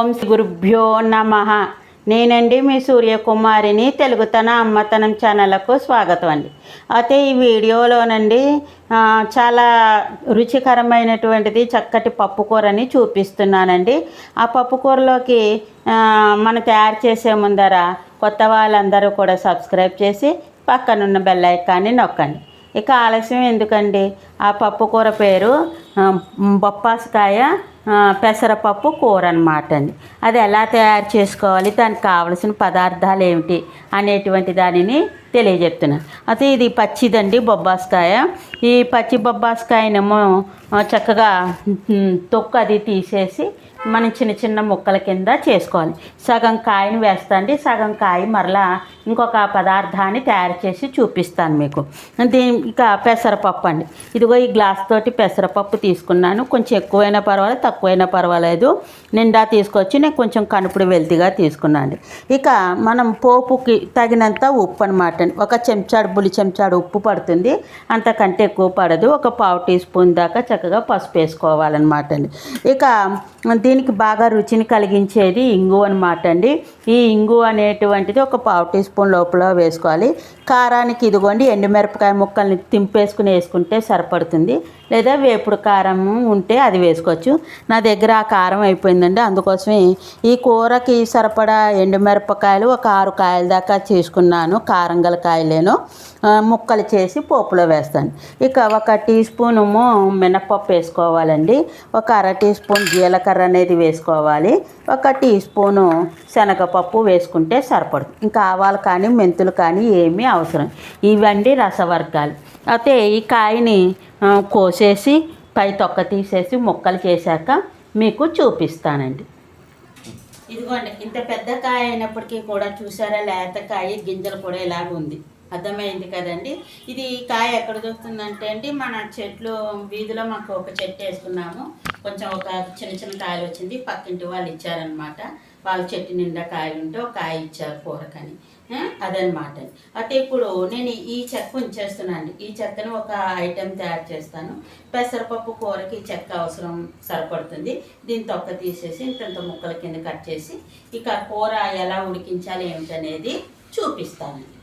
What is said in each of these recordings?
ఓం గురుభ్యో నమ. నేనండి మీ సూర్యకుమారిని తెలుగుతన అమ్మతనం ఛానల్కు స్వాగతం అండి. అయితే ఈ వీడియోలోనండి చాలా రుచికరమైనటువంటిది చక్కటి పప్పు కూరని చూపిస్తున్నానండి. ఆ పప్పు కూరలోకి మనం తయారు చేసే ముందర కొత్త వాళ్ళందరూ కూడా సబ్స్క్రైబ్ చేసి పక్కనున్న బెల్ ఐకాన్ని నొక్కండి. ఇక ఆలస్యం ఎందుకండి? ఆ పప్పు కూర పేరు బొప్పాసకాయ పెసరపప్పు కూర అనమాట అండి. అది ఎలా తయారు చేసుకోవాలి దానికి కావలసిన పదార్థాలు ఏమిటి అనేటువంటి దానిని తెలియజెప్తున్నాను. అయితే ఇది పచ్చిదండి బొబ్బాస్కాయ. ఈ పచ్చి బొబ్బాస్కాయనేమో చక్కగా తొక్కు అది తీసేసి మనం చిన్న చిన్న ముక్కల కింద చేసుకోవాలి. సగం కాయని వేస్తాండి సగం కాయ మరలా ఇంకొక పదార్థాన్ని తయారు చేసి చూపిస్తాను మీకు. దీని ఇక పెసరపప్పు అండి. ఇదిగో ఈ గ్లాస్ తోటి పెసరపప్పు తీసుకున్నాను. కొంచెం ఎక్కువైనా పర్వాలేదు తక్కువైనా పర్వాలేదు. నిండా తీసుకొచ్చి నేను కొంచెం కనుపుడు వెల్తిగా తీసుకున్నాను. ఇక మనం పోపుకి తగినంత ఉప్పు అనమాట అండి ఒక చెంచాడు బులి చెంచాడు ఉప్పు పడుతుంది. అంతకంటే ఎక్కువ పడదు. ఒక పావు టీ స్పూన్ దాకా చక్కగా పసుపు వేసుకోవాలన్నమాట. అండి ఇక దీనికి బాగా రుచిని కలిగించేది ఇంగు అనమాట అండి ఈ ఇంగు అనేటువంటిది ఒక పావు టీ స్పూన్ లోపల వేసుకోవాలి. కారానికి ఇదిగోండి ఎండుమిరపకాయ ముక్కల్ని తింపేసుకుని వేసుకుంటే సరిపడుతుంది. లేదా వేపుడు కారం ఉంటే అది వేసుకోవచ్చు. నా దగ్గర ఆ కారం అయిపోయిందండి. అందుకోసమే ఈ కూరకి సరిపడా ఎండుమిరపకాయలు ఒక ఆరు కాయల దాకా చేసుకున్నాను. కారం గల కాయలేను. ముక్కలు చేసి పోపులో వేస్తాను. ఇక ఒక టీ స్పూను మినప్పప్పు వేసుకోవాలండి. ఒక అర టీ స్పూన్ జీలకర్ర అనేది వేసుకోవాలి. ఒక టీ స్పూను శనగపప్పు పప్పు వేసుకుంటే సరిపడుతుంది ఇంకా ఆవాలు కానీ మెంతులు కానీ ఏమీ అవసరం. ఇవండి రసవర్గాలు. అయితే ఈ కాయని కోసేసి పై తొక్క తీసేసి ముక్కలు చేశాక మీకు చూపిస్తానండి. ఇదిగోండి ఇంత పెద్ద కాయ అయినప్పటికీ కూడా చూసారా లేత కాయ గింజలు కూడా ఇలాగ ఉంది. అర్థమైంది కదండి? ఇది కాయ ఎక్కడ దొరుకుతుందంటే అండి మన చెట్లు వీధిలో మాకు ఒక చెట్టు వేసుకున్నాము. కొంచెం ఒక చిన్న చిన్న కాయలు వచ్చింది పక్కింటి వాళ్ళు ఇచ్చారనమాట వాళ్ళ చెట్టు నిండా కాయలు ఉంటే ఒక కాయ ఇచ్చారు కూరకని. అదనమాట అయితే ఇప్పుడు నేను ఈ చెక్క ఉంచేస్తున్నాను ఈ చెక్కను ఒక ఐటెం తయారు చేస్తాను. పెసరపప్పు కూరకి ఈ చెక్క అవసరం సరిపడుతుంది. దీని తొక్క తీసేసి ఇంత ముక్కల కింద కట్ చేసి ఇక కూర ఎలా ఉడికించాలి ఏమిటనేది చూపిస్తానండి.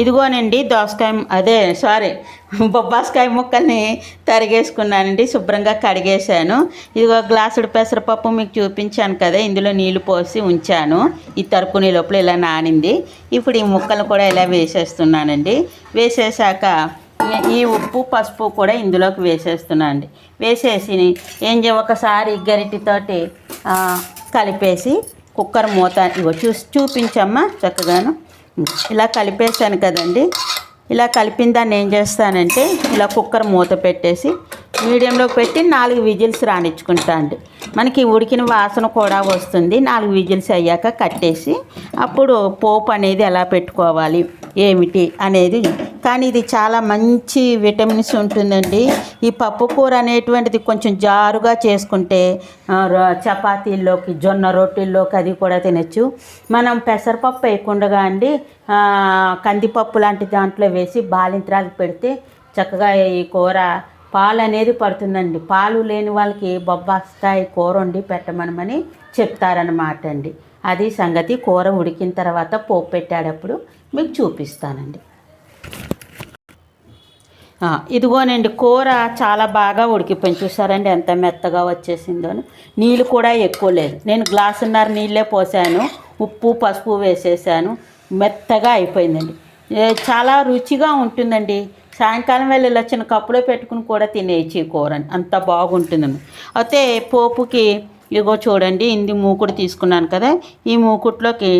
ఇదిగోనండి దోసకాయ అదే సారీ బొబ్బాస్కాయ ముక్కల్ని తరిగేసుకున్నానండి శుభ్రంగా కడిగేశాను. ఇదిగో గ్లాసుడు పెసరపప్పు మీకు చూపించాను కదా ఇందులో నీళ్ళు పోసి ఉంచాను. ఈ తరుపుని లోపల ఇలా నానింది. ఇప్పుడు ఈ ముక్కలు కూడా ఇలా వేసేస్తున్నానండి. వేసేసాక ఈ ఉప్పు పసుపు కూడా ఇందులోకి వేసేస్తున్నానండి. వేసేసి ఏం చే ఒకసారి గరిటితోటి కలిపేసి కుక్కర్ మూత ఇగో చూ చూపించమ్మా చక్కగాను. ఇలా కలిపేసాను కదండి. ఇలా కలిపిన దాన్ని ఏం చేస్తానంటే ఇలా కుక్కర్ మూత పెట్టేసి మీడియంలో పెట్టి నాలుగు విజిల్స్ రాణించుకుంటా అండి. మనకి ఉడికిన వాసన కూడా వస్తుంది. నాలుగు విజిల్స్ అయ్యాక కట్టేసి అప్పుడు పోపు అనేది ఎలా పెట్టుకోవాలి ఏమిటి అనేది కానీ ఇది చాలా మంచి విటమిన్స్ ఉంటుందండి. ఈ పప్పు కూర అనేటువంటిది కొంచెం జారుగా చేసుకుంటే చపాతీల్లోకి జొన్న రొట్టెల్లోకి అది కూడా తినచ్చు. మనం పెసరపప్పు వేయకుండా అండి కందిపప్పు లాంటి దాంట్లో వేసి బాలింత్రాలు పెడితే చక్కగా ఈ కూర పాలు అనేది పడుతుందండి. పాలు లేని వాళ్ళకి బొబ్బాస్తాయి కూర వండి పెట్టమనమని చెప్తారనమాట అండి. అది సంగతి కూర ఉడికిన తర్వాత పోపు పెట్టేటప్పుడు మీకు చూపిస్తానండి. ఇదిగోనండి కూర చాలా బాగా ఉడికిపోయింది. చూసారండి ఎంత మెత్తగా వచ్చేసిందో నీళ్ళు కూడా ఎక్కువ లేదు. నేను గ్లాసున్నర నీళ్ళే పోసాను. ఉప్పు పసుపు వేసేసాను. మెత్తగా అయిపోయిందండి. చాలా రుచిగా ఉంటుందండి. సాయంకాలం వేళ ఇలా చిన్న కప్పులో పెట్టుకుని కూడా తినేయచ్చు ఈ కూరని అంత బాగుంటుందండి అయితే పోపుకి ఇగో చూడండి ఇంది మూకుడు తీసుకున్నాను కదా. ఈ మూకుట్లోకి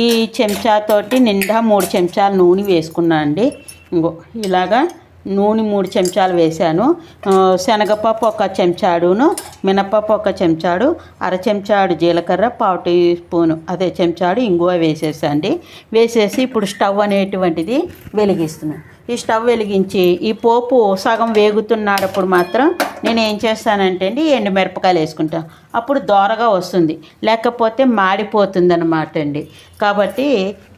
ఈ చెంచాతోటి నిండా మూడు చెంచాల నూనె వేసుకున్నాను అండి ఇంకో ఇలాగా నూనె మూడు చెంచాలు వేశాను. శనగపప్పు ఒక చెంచాడును మినపప్పు ఒక చెంచాడు అర చెంచాడు జీలకర్ర పావు టీ స్పూను అదే చెంచాడు ఇంగువ వేసేసండి. వేసేసి ఇప్పుడు స్టవ్ అనేటువంటిది వెలిగిస్తున్నాను. ఈ స్టవ్ వెలిగించి ఈ పోపు సగం వేగుతున్నప్పుడు మాత్రం నేను ఏం చేస్తానంటే అండి ఎండుమిరపకాయలు వేసుకుంటాను అప్పుడు దోరగా వస్తుంది. లేకపోతే మాడిపోతుంది అనమాట అండి. కాబట్టి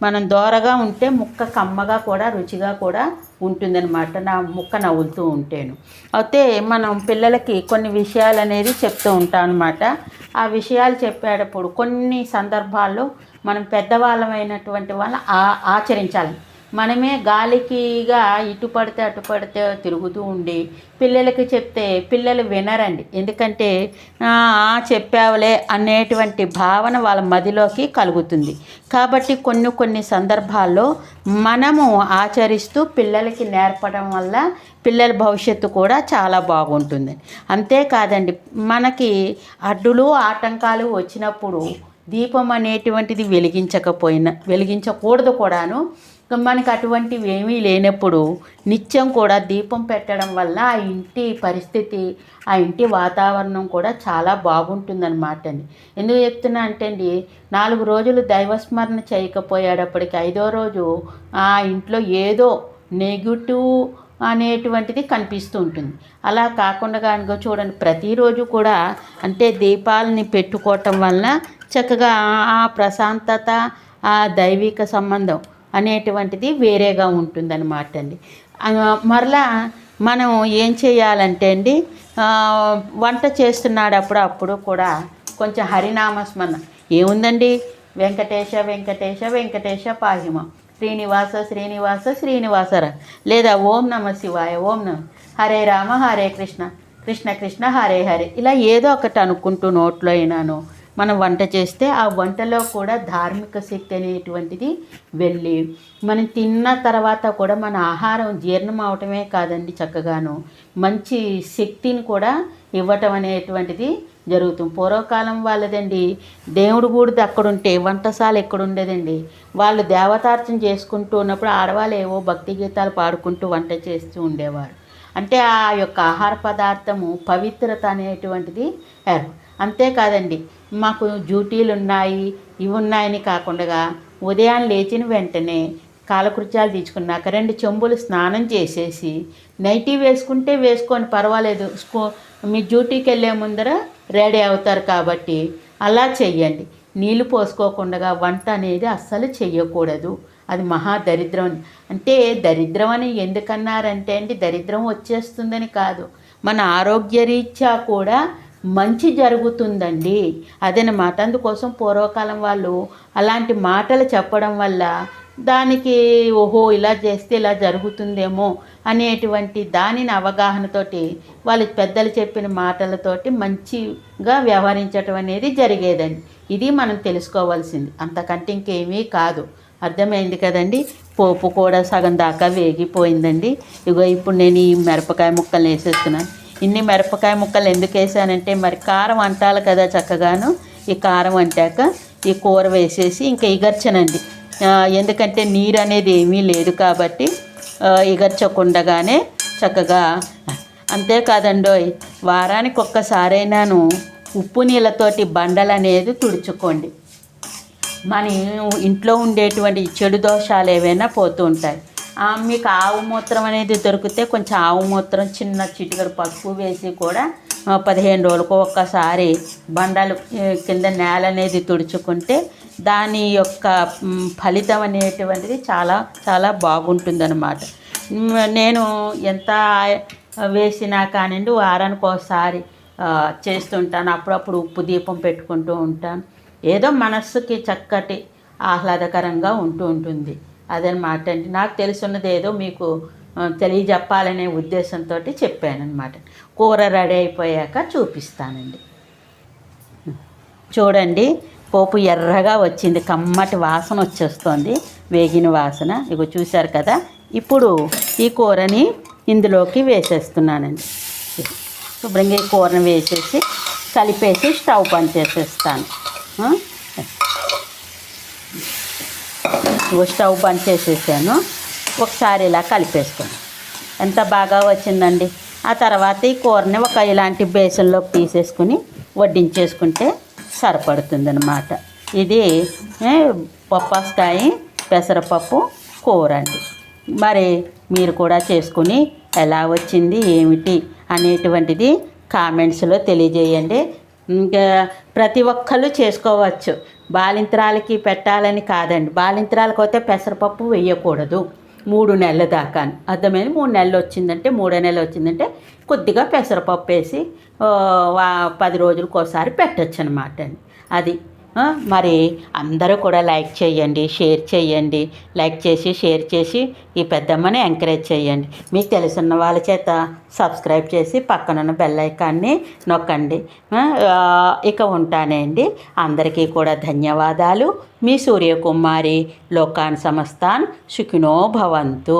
మనం దోరగా ఉంటే ముక్క కమ్మగా కూడా రుచిగా కూడా ఉంటుందన్నమాట. నా ముక్క నవ్వులుతూ ఉంటాను. అయితే మనం పిల్లలకి కొన్ని విషయాలు అనేది చెప్తూ ఉంటాం అనమాట ఆ విషయాలు చెప్పేటప్పుడు కొన్ని సందర్భాల్లో మనం పెద్దవాళ్ళమైనటువంటి వాళ్ళ ఆ ఆచరించాలి. మనమే గాలికిగా ఇటు పడితే అటు పడితే తిరుగుతూ ఉండి పిల్లలకి చెప్తే పిల్లలు వినరండి. ఎందుకంటే "ఆ, చెప్పావులే అనేటువంటి భావన వాళ్ళ మదిలోకి కలుగుతుంది. కాబట్టి కొన్ని కొన్ని సందర్భాల్లో మనము ఆచరిస్తూ పిల్లలకి నేర్పడం వల్ల పిల్లల భవిష్యత్తు కూడా చాలా బాగుంటుంది. అంతేకాదండి మనకి అడ్డులు ఆటంకాలు వచ్చినప్పుడు దీపం అనేటువంటిది వెలిగించకపోయినా వెలిగించకూడదు కూడాను. మనకి అటువంటివి ఏమీ లేనప్పుడు నిత్యం కూడా దీపం పెట్టడం వల్ల ఆ ఇంటి పరిస్థితి ఆ ఇంటి వాతావరణం కూడా చాలా బాగుంటుందన్నమాట అండి ఎందుకు చెప్తున్నా అంటే అండి నాలుగు రోజులు దైవస్మరణ చేయకపోయేటప్పటికి ఐదో రోజు ఆ ఇంట్లో ఏదో నెగిటివ్ అనేటువంటిది కనిపిస్తూ ఉంటుంది. అలా కాకుండా కనుక చూడండి ప్రతిరోజు కూడా అంటే దీపాలని పెట్టుకోవటం వలన చక్కగా ఆ ప్రశాంతత ఆ దైవిక సంబంధం అనేటువంటిది వేరేగా ఉంటుందన్నమాట అండి మరలా మనం ఏం చేయాలంటే అండి వంట చేస్తున్నాడప్పుడు అప్పుడు అప్పుడు కూడా కొంచెం హరినామస్మరణ. ఏముందండి? వెంకటేశ వెంకటేశ వెంకటేశ పాహిమ. శ్రీనివాస శ్రీనివాస శ్రీనివాసర లేదా ఓం నమ శివాయ ఓం నమ. హరే రామ హరే కృష్ణ. కృష్ణ కృష్ణ హరే హరే. ఇలా ఏదో ఒకటి అనుకుంటూ నోట్లో అయినాను మనం వంట చేస్తే ఆ వంటలో కూడా ధార్మిక శక్తి అనేటువంటిది వెళ్ళి మనం తిన్న తర్వాత కూడా మన ఆహారం జీర్ణం అవటమే కాదండి చక్కగాను. మంచి శక్తిని కూడా ఇవ్వటం అనేటువంటిది జరుగుతుంది. పూర్వకాలం వాళ్ళదండి దేవుడు గూడిది అక్కడుంటే వంటశాల ఎక్కడ ఉండేదండి వాళ్ళు దేవతార్చన చేసుకుంటూ ఉన్నప్పుడు ఆడవాళ్ళు ఏవో భక్తి గీతాలు పాడుకుంటూ వంట చేస్తూ ఉండేవారు. అంటే ఆ యొక్క ఆహార పదార్థము పవిత్రత అనేటువంటిది అంతేకాదండి మాకు డ్యూటీలు ఉన్నాయి ఇవి ఉన్నాయని కాకుండా ఉదయం లేచిన వెంటనే కాలకృత్యాలు తీసుకున్నాక రెండు చెంబులు స్నానం చేసేసి నైటీ వేసుకుంటే వేసుకొని పర్వాలేదు స్కూ మీ డ్యూటీకి వెళ్ళే ముందర రెడీ అవుతారు కాబట్టి అలా చెయ్యండి. నీళ్ళు పోసుకోకుండా వంట అనేది అస్సలు చెయ్యకూడదు. అది మహా దరిద్రం. అంటే దరిద్రం అని ఎందుకన్నారంటే అండి దరిద్రం వచ్చేస్తుందని కాదు. మన ఆరోగ్యరీత్యా కూడా మంచి జరుగుతుందండి. అదనమాట. అందుకోసం పూర్వకాలం వాళ్ళు అలాంటి మాటలు చెప్పడం వల్ల దానికి ఓహో ఇలా చేస్తే ఇలా జరుగుతుందేమో అనేటువంటి దానిని అవగాహనతోటి వాళ్ళ పెద్దలు చెప్పిన మాటలతోటి మంచిగా వ్యవహరించటం అనేది జరిగేదండి. ఇది మనం తెలుసుకోవాల్సింది. అంతకంటే ఇంకేమీ కాదు. అర్థమైంది కదండి? పోపు కూడా సగం దాకా వేగిపోయిందండి. ఇగో ఇప్పుడు నేను ఈ మిరపకాయ ముక్కలు వేసేస్తున్నాను. ఇన్ని మిరపకాయ ముక్కలు ఎందుకు వేసానంటే మరి కారం అంటాలి కదా చక్కగాను. ఈ కారం అంటాక ఈ కూర వేసేసి ఇంకా ఇగర్చనండి. ఎందుకంటే నీరు అనేది ఏమీ లేదు కాబట్టి ఇగర్చకుండగానే చక్కగా అంతేకాదండోయ్ వారానికి ఒక్కసారైనాను ఉప్పు నీళ్ళతోటి బండలు అనేది తుడుచుకోండి. మన ఇంట్లో ఉండేటువంటి చెడు దోషాలు ఏవైనా పోతూ ఉంటాయి. మీకు ఆవు మూత్రం అనేది దొరికితే కొంచెం ఆవు మూత్రం చిన్న చిటికడు పసుపు వేసి కూడా పదిహేను రోజులకు ఒక్కసారి బండలు కింద నేల అనేది తుడుచుకుంటే దాని యొక్క ఫలితం అనేటువంటిది చాలా చాలా బాగుంటుందన్నమాట. నేను ఎంత వేసినా కానివ్వండి వారానికి ఒకసారి చేస్తుంటాను. అప్పుడప్పుడు ఉప్పు దీపం పెట్టుకుంటూ ఉంటాను. ఏదో మనస్సుకి చక్కటి ఆహ్లాదకరంగా ఉంటూ ఉంటుంది. అదనమాట అండి. నాకు తెలుసున్నది ఏదో మీకు తెలియజెప్పాలనే ఉద్దేశంతో చెప్పాను కూర రెడీ అయిపోయాక చూపిస్తానండి. చూడండి పోపు ఎర్రగా వచ్చింది. కమ్మటి వాసన వచ్చేస్తుంది. వేగిన వాసన. ఇగో చూశారు కదా ఇప్పుడు ఈ కూరని ఇందులోకి వేసేస్తున్నానండి. శుభ్రంగా ఈ కూరని వేసేసి కలిపేసి స్టవ్ పని చేసేస్తాను ఆ? ఇగో స్టవ్ బంద్ చేసేసాను. ఒకసారి ఇలా కలిపేసుకోండి ఎంత బాగా వచ్చిందండి? ఆ తర్వాత ఈ కూరని ఒక ఇలాంటి బేసన్లోకి తీసేసుకుని వడ్డించేసుకుంటే సరిపడుతుందన్నమాట. ఇది ఏ, పప్పాస్కాయ పెసరపప్పు కూర అండి. మరి మీరు కూడా చేసుకుని ఎలా వచ్చింది ఏమిటి అనేటువంటిది కామెంట్స్లో తెలియజేయండి. ఇంకా ప్రతి ఒక్కళ్ళు చేసుకోవచ్చు. బాలింత్రాలకి పెట్టాలని కాదండి. బాలింత్రాలకు అయితే పెసరపప్పు వేయకూడదు. మూడు నెలల దాకా. అర్థమైంది? మూడు నెలలు వచ్చిందంటే మూడో నెల వచ్చిందంటే కొద్దిగా పెసరపప్పు వేసి పది రోజులకు ఒకసారి పెట్టచ్చు అనమాట అండి. అది మరి అందరూ కూడా లైక్ చేయండి షేర్ చేయండి. లైక్ చేసి షేర్ చేసి ఈ పెద్దమ్మని ఎంకరేజ్ చేయండి. మీకు తెలుసున్న వాళ్ళ చేత సబ్స్క్రైబ్ చేసి పక్కనున్న బెల్ ఐకాన్ని నొక్కండి. ఇక ఉంటానండి. అందరికీ కూడా ధన్యవాదాలు. మీ సూర్యకుమారి లోకాన్ సమస్తాన్ సుఖినో భవంతు.